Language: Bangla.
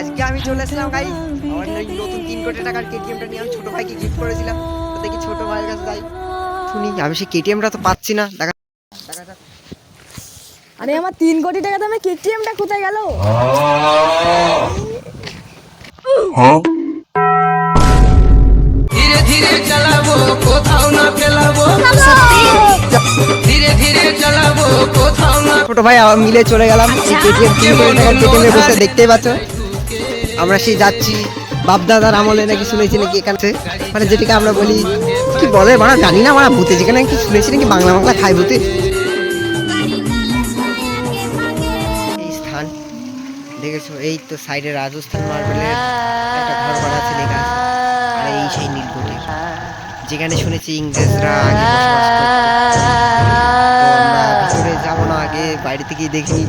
আজকে আমি চলে আসলাম গাই আমার নতুন তিন কোটি টাকার কেটিএমটা নিয়ে আমি ছোট ভাইকে গিফট করেছিলাম। তো দেখি ছোট ভাইয়ের কাছে যাই। শুনি আমি সেই কেটিএমটা তো পাচ্ছি না। দেখা দেখা আরে আমার তিন কোটি টাকা দামে কেটিএমটা কোথায় গেল? ধীরে ধীরে চালাবো ছোট ভাই মিলে চলে গেলাম। কেটিএমে বসে দেখতেই পাচ্ছ। আমরা সেই যাচ্ছি বাপ দাদার আমলে নাকি শুনেছি নাকি এখানে মানে যেটাকে আমরা বলি কি বলে মানে জানি না মানে ভূতে যেখানে কি শুনেছি নাকি বাংলা বাংলা খাই ভূতে। এই স্থান দেখেছ? এই তো সাইডে রাজস্থান মার্বেলের একটা ঘর বানা আছে লেখা আর এই সেই যেখানে শুনেছি ইংরেজরা আগে বসবাস বাইরে থেকেই দেখি।